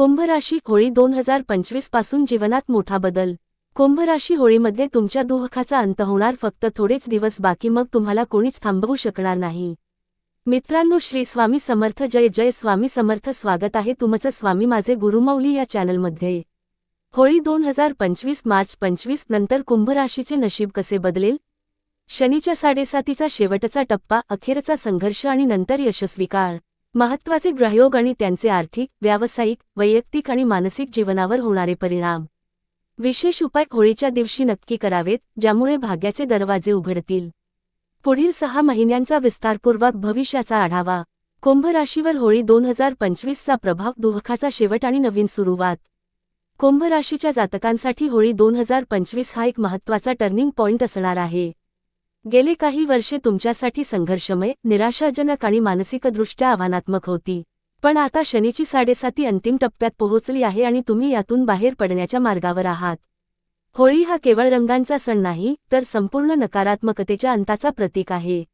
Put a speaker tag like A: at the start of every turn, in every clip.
A: कुंभराशी होळी दोन हजार पंचवीसपासून जीवनात मोठा बदल. कुंभराशी होळीमध्ये तुमच्या दुःखाचा अंत होणार फक्त थोडेच दिवस बाकी मग तुम्हाला कोणीच थांबवू शकणार नाही. मित्रांनो श्री स्वामी समर्थ जय जय स्वामी समर्थ. स्वागत आहे तुमचं स्वामी माझे गुरुमौली या चॅनलमध्ये. होळी दोन हजार पंचवीस मार्च पंचवीस नंतर कुंभराशीचे नशीब कसे बदलेल? शनीच्या साडेसातीचा शेवटचा टप्पा अखेरचा संघर्ष आणि नंतर यशस्वी काळ. महत्त्वाचे ग्रहयोग आणि त्यांचे आर्थिक व्यावसायिक वैयक्तिक आणि मानसिक जीवनावर होणारे परिणाम. विशेष उपाय होळीच्या दिवशी नक्की करावेत ज्यामुळे भाग्याचे दरवाजे उघडतील. पुढील सहा महिन्यांचा विस्तारपूर्वक भविष्याचा आढावा. कुंभ राशीवर होळी दोन हजार पंचवीसचा प्रभाव दुःखाचा शेवट आणि नवीन सुरुवात. कुंभ राशीच्या जातकांसाठी होळी दोन हजार पंचवीस हा एक महत्त्वाचा टर्निंग पॉइंट असणार आहे. गेले काही वर्षे तुमच्यासाठी संघर्षमय निराशाजनक आणि मानसिकदृष्ट्या आव्हानात्मक होती. पण आता शनीची साडेसाती अंतिम टप्प्यात पोहोचली आहे आणि तुम्ही यातून बाहेर पडण्याच्या मार्गावर आहात. होळी हा केवळ रंगांचा सण नाही तर संपूर्ण नकारात्मकतेच्या अंताचा प्रतीक आहे.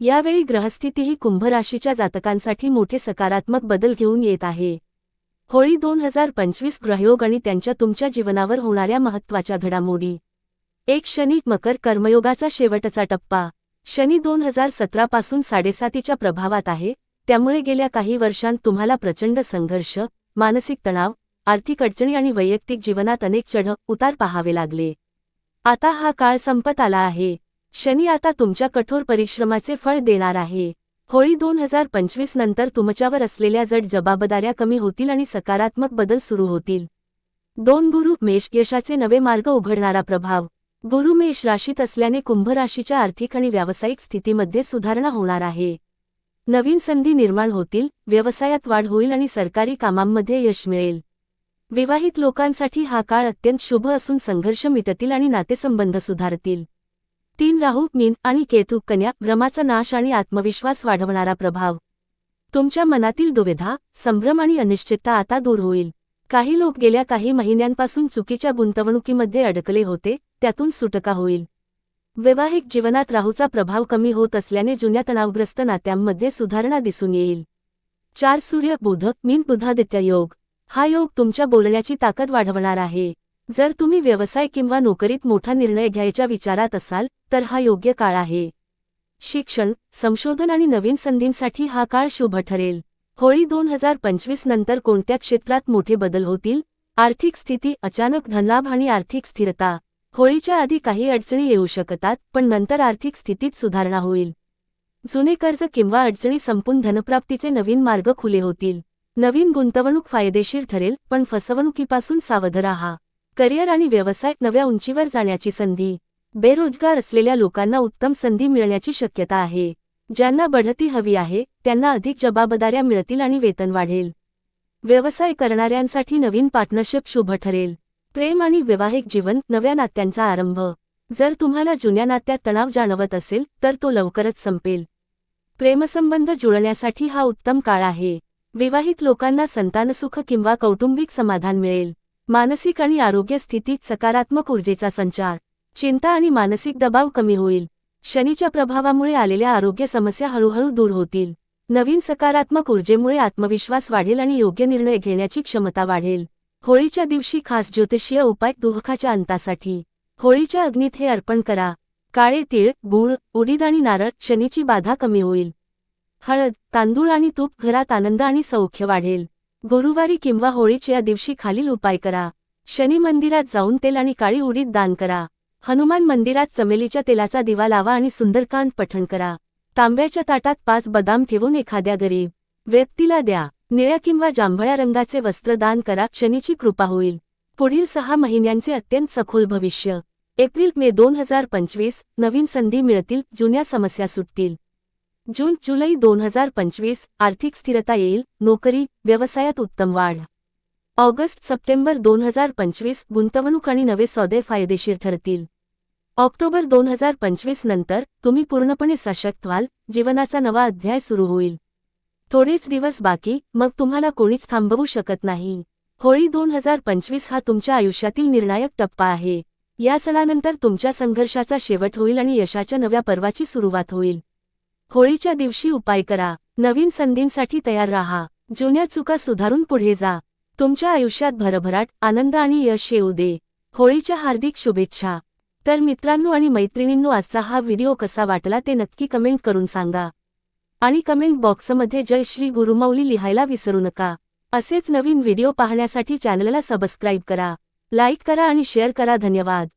A: यावेळी ग्रहस्थितीही कुंभ राशीच्या जातकांसाठी मोठे सकारात्मक बदल घेऊन येत आहे. होळी दोन हजार पंचवीस ग्रहयोग आणि त्यांच्या तुमच्या जीवनावर होणाऱ्या महत्त्वाच्या घडामोडी. एक शनी मकर कर्मयोगाचा शेवटचा टप्पा. शनी दोन हजार सतरापासून साडेसातीच्या प्रभावात आहे त्यामुळे गेल्या काही वर्षांत तुम्हाला प्रचंड संघर्ष मानसिक तणाव आर्थिक अडचणी आणि वैयक्तिक जीवनात अनेक चढ उतार पाहावे लागले. आता हा काळ संपत आला आहे. शनी आता तुमच्या कठोर परिश्रमाचे फळ देणार आहे. होळी दोन हजार पंचवीस नंतर तुमच्यावर असलेल्या जड जबाबदाऱ्या कमी होतील आणि सकारात्मक बदल सुरू होतील. दोन गुरु मेष यशाचे नवे मार्ग उघडणारा प्रभाव. गुरु मेष राशीत असल्याने कुंभ राशीच्या आर्थिक आणि व्यावसायिक स्थितीमध्ये सुधारणा होणार आहे. नवीन संधी निर्माण होतील व्यवसायात वाढ होईल आणि सरकारी कामांमध्ये यश मिळेल. विवाहित लोकांसाठी हा काळ अत्यंत शुभ असून संघर्ष मिटतील आणि नातेसंबंध सुधारतील. तीन राहू मीन आणि केतू कन्या भ्रमाचा नाश आणि आत्मविश्वास वाढवणारा प्रभाव. तुमच्या मनातील दुविधा संभ्रम आणि अनिश्चितता आता दूर होईल. काही लोक गेल्या काही महिन्यांपासून चुकीच्या गुंतवणुकीमध्ये अडकले होते त्यातून सुटका होईल. वैवाहिक जीवनात राहूचा प्रभाव कमी होत असल्याने जुन्या तणावग्रस्त नात्यांमध्ये सुधारणा दिसून येईल. चार सूर्य बुध मीन बुधादित्य योग. हा योग तुमच्या बोलण्याची ताकद वाढवणार आहे. जर तुम्ही व्यवसाय किंवा नोकरीत मोठा निर्णय घ्यायच्या विचारात असाल तर हा योग्य काळ आहे. शिक्षण संशोधन आणि नवीन संधींसाठी हा काळ शुभ ठरेल. होळी दोन हजार पंचवीस नंतर कोणत्या क्षेत्रात मोठे बदल होतील? आर्थिक स्थिती अचानक धनलाभ आणि आर्थिक स्थिरता. होळीच्या आधी काही अडचणी येऊ शकतात पण नंतर आर्थिक स्थितीत सुधारणा होईल. जुने कर्ज किंवा अडचणी संपून धनप्राप्तीचे नवीन मार्ग खुले होतील. नवीन गुंतवणूक फायदेशीर ठरेल पण फसवणुकीपासून सावध राहा. करिअर आणि व्यवसाय नव्या उंचीवर जाण्याची संधी. बेरोजगार असलेल्या लोकांना उत्तम संधी मिळण्याची शक्यता आहे. ज्यांना बढती हवी आहे त्यांना अधिक जबाबदाऱ्या मिळतील आणि वेतन वाढेल. व्यवसाय करणाऱ्यांसाठी नवीन पार्टनरशिप शुभ ठरेल. प्रेम आणि वैवाहिक जीवन नव्या नात्यांचा आरंभ. जर तुम्हाला जुन्या नात्यात तणाव जाणवत असेल तर तो लवकरच संपेल. प्रेमसंबंध जुळण्यासाठी हा उत्तम काळ आहे. विवाहित लोकांना संतानसुख किंवा कौटुंबिक समाधान मिळेल. मानसिक आणि आरोग्य स्थितीत सकारात्मक ऊर्जेचा संचार. चिंता आणि मानसिक दबाव कमी होईल. शनीच्या प्रभावामुळे आलेल्या आरोग्य समस्या हळूहळू दूर होतील. नवीन सकारात्मक ऊर्जेमुळे आत्मविश्वास वाढेल आणि योग्य निर्णय घेण्याची क्षमता वाढेल. होळीच्या दिवशी खास ज्योतिषीय उपाय दुःखाच्या अंतासाठी. होळीच्या अग्नीत हे अर्पण करा. काळे तीळ गूळ उडीद आणि नारळ शनीची बाधा कमी होईल. हळद तांदूळ आणि तूप घरात आनंद आणि सौख्य वाढेल. गुरुवारी किंवा होळीच्या या दिवशी खालील उपाय करा. शनी मंदिरात जाऊन तेल आणि काळी उडीद दान करा. हनुमान मंदिरात चमेलीच्या तेलाचा दिवा लावा आणि सुंदरकांत पठण करा. तांब्याच्या ताटात पाच बदाम ठेवून एखाद्या गरीब व्यक्तीला द्या. निळ्या किंवा जांभळ्या रंगाचे वस्त्र दान करा. शनीची कृपा होईल. पुढील सहा महिन्यांचे अत्यंत सखोल भविष्य. एप्रिल मे दोन हजार पंचवीस नवीन संधी मिळतील. जुन्या समस्या सुटतील. जून जुलै दोन हजार पंचवीस आर्थिक स्थिरता येईल. नोकरी व्यवसायात उत्तम वाढ. ऑगस्ट सप्टेंबर दोन हजार पंचवीस गुंतवणूक आणि नवे सौदे फायदेशीर ठरतील. ऑक्टोबर दोन हजार पंचवीस नंतर तुम्ही पूर्णपणे सशक्त व्हाल जीवनाचा नवा अध्याय सुरू होईल. थोडेच दिवस बाकी मग तुम्हाला कोणीच थांबवू शकत नाही. होळी दोन हजार पंचवीस हा तुमच्या आयुष्यातील निर्णायक टप्पा आहे. या सणानंतर तुमच्या संघर्षाचा शेवट होईल आणि यशाच्या नव्या पर्वाची सुरुवात होईल. होळीच्या दिवशी उपाय करा. नवीन संधींसाठी तयार राहा. जुन्या चुका सुधारून पुढे जा. तुमच्या आयुष्यात भरभराट आनंद आणि यश येऊ दे. होळीच्या हार्दिक शुभेच्छा. तर मित्रांनो आणि मैत्रिणींनो आजचा हा व्हिडिओ कसा वाटला ते नक्की कमेंट करून सांगा. आणि कमेंट बॉक्समध्ये जय श्री गुरुमौली लिहायला विसरू नका. असेच नवीन व्हिडिओ पाहण्यासाठी चॅनलला सबस्क्राईब करा लाईक करा आणि शेअर करा. धन्यवाद.